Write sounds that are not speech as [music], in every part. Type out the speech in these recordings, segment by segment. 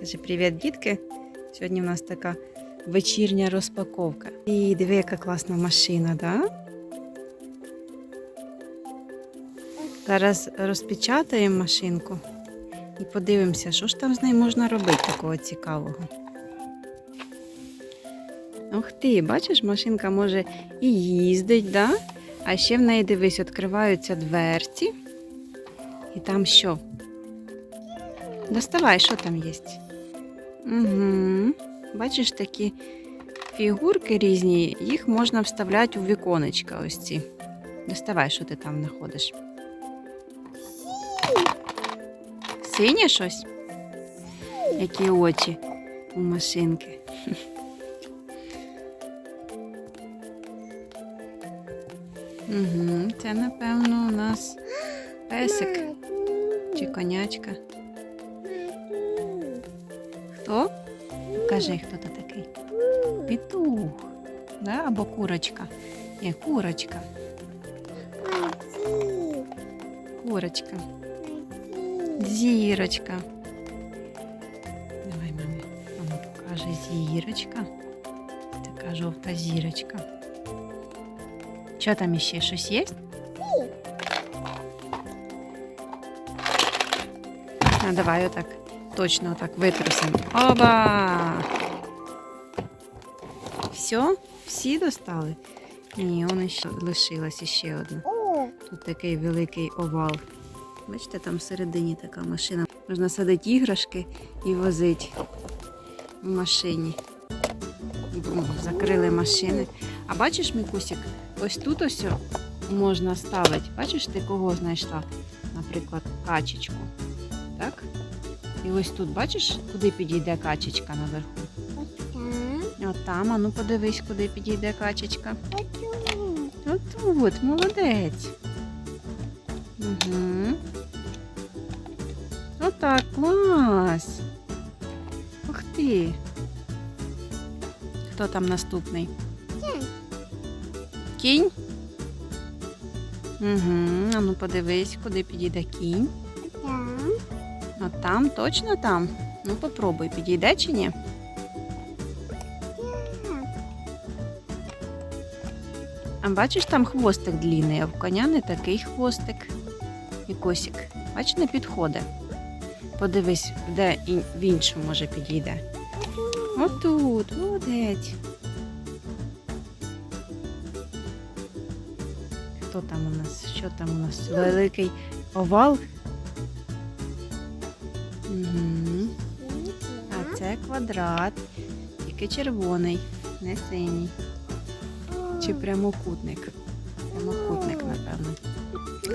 Каже, привіт, дітки. Сьогодні в нас така вечірня розпаковка. І диви, яка класна машина, да? Зараз розпечатаємо машинку і подивимося, що ж там з нею можна робити такого цікавого. Ух ти, бачиш, машинка може і їздить, да? а ще в неї дивись, відкриваються дверці. І там що? Доставай, що там є. Угу. Бачиш такі фігурки різні, їх можна вставляти у віконечка ось ці. Доставай, що ти там знаходиш. Синє щось? Які очі у машинки. Угу. Це, напевно, у нас песик чи конячка. Хто? Кажи, хто то такий? Петух. Да? Або курочка. Ні, курочка. Курочка. Зірочка. Давай, мамі. Мама покаже зірочка. Така жовта зірочка. Що там іще? Щось є? А, давай отак. Точно отак витрусимо. Оба! Все? Всі достали? Ні, он ще лишилась ще одна. Тут такий великий овал. Бачите, там всередині така машина. Можна садити іграшки і возити в машині. Бум, Закрили машини. А бачиш, Мікусік, ось тут ось можна ставити. Бачиш, ти кого знайшла? Наприклад, качечку. Так? І ось тут, бачиш, куди підійде качечка наверху? От там, а ну подивись, куди підійде качечка. Отут, молодець. Угу. Отак, клас. Ух ти. Хто там наступний? Кінь? Кінь? Угу. А ну подивись, куди підійде кінь. Там, точно там? Ну попробуй, підійде чи ні? А бачиш, там хвостик длінний, а в коня не такий хвостик. І косик. Бач, не підходить. Подивись, де в іншому може підійде. Отут, молодець. Хто там у нас? Що там у нас? Великий овал. А це квадрат, тільки червоний, не синій. Чи прямокутник? Прямокутник, напевно.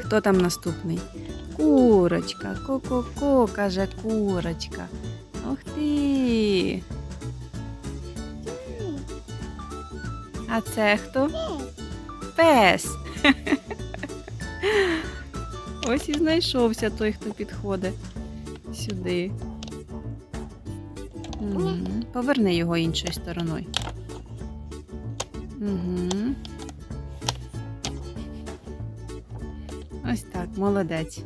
Хто там наступний? Курочка. Ко-ко-ко, каже курочка. Ух ти. А це хто? Пес. [laughs] Ось і знайшовся той, хто підходить сюди. Мгм. Поверни його іншою стороною. Угу. Ось так, молодець.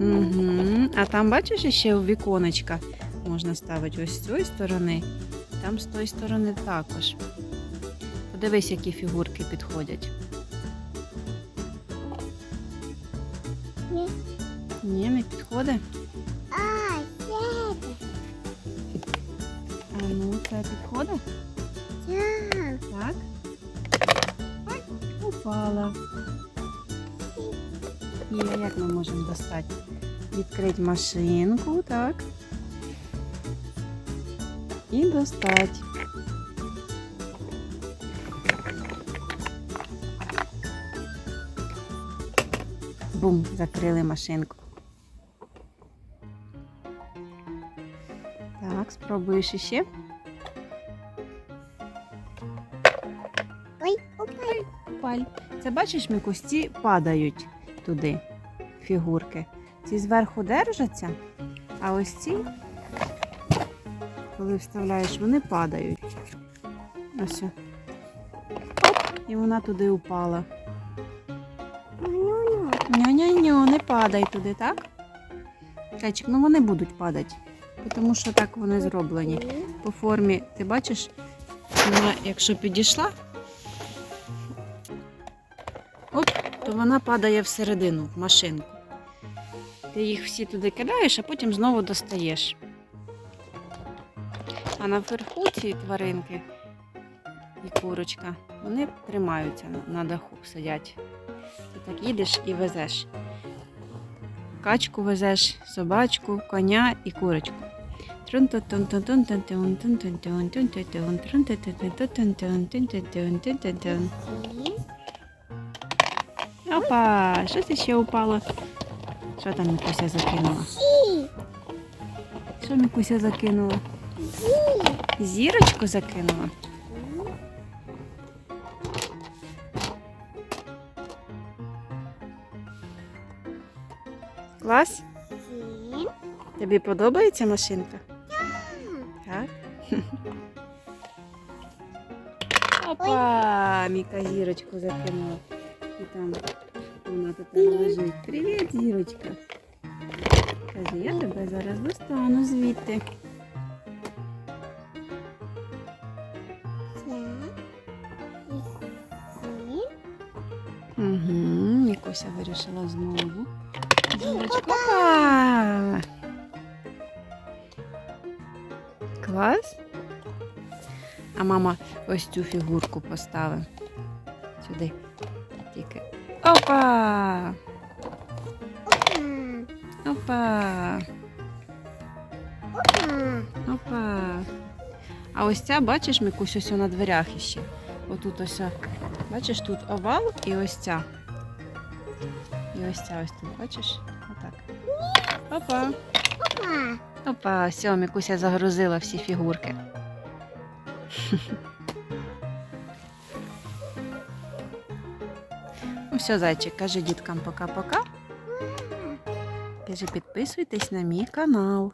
Угу. А там бачиш ще віконечка можна ставити ось з цієї сторони, там з тої сторони також. Подивись, які фігурки підходять. Ні, не підходить. А ну, це підходить? Так. Ой, упала. І як ми можемо достати? Відкрити машинку, так. І достати. Бум, закрили машинку. Так, спробуєш іще. Ой, упай. Паль. Це бачиш, ми кості падають туди, фігурки. Ці зверху держаться, а ось ці, коли вставляєш, вони падають. Ось. і вона туди упала. Ню-ню-ню, не падай туди, так? Зайчик, ну вони будуть падати. Тому що так вони зроблені. По формі, ти бачиш, вона, якщо підійшла, оп, то вона падає всередину, в машинку. Ти їх всі туди кидаєш, а потім знову достаєш. А наверху ці тваринки і курочка, вони тримаються на- даху, сидять. Ти так їдеш і везеш. Качку везеш, собачку, коня і курочку. Опа, що це ще упало? Що там Мікуся закинула? Що Мікуся закинула? Зірочку закинула. Клас? Тобі подобається машинка? Опа! Міка зірочку закинула. І там вона тут лежить. Привіт, зірочка. Каже, я тебе зараз достану звідти. Угу, Мікуся вирішила знову. Зірочка. Опа! Клас. А мама ось цю фігурку поставить. Сюди. Тільки. Опа! Опа! Опа. А ось ця, бачиш, Микусь, ось на дверях іще. Отут ось. Бачиш, тут овал і ось ця. І ось ця ось тут, бачиш? Отак. Опа. Опа, все, Мікуся загрузила всі фігурки. [laughs] Ну все, зайчик, кажи діткам пока-пока. Кажи, підписуйтесь на мій канал.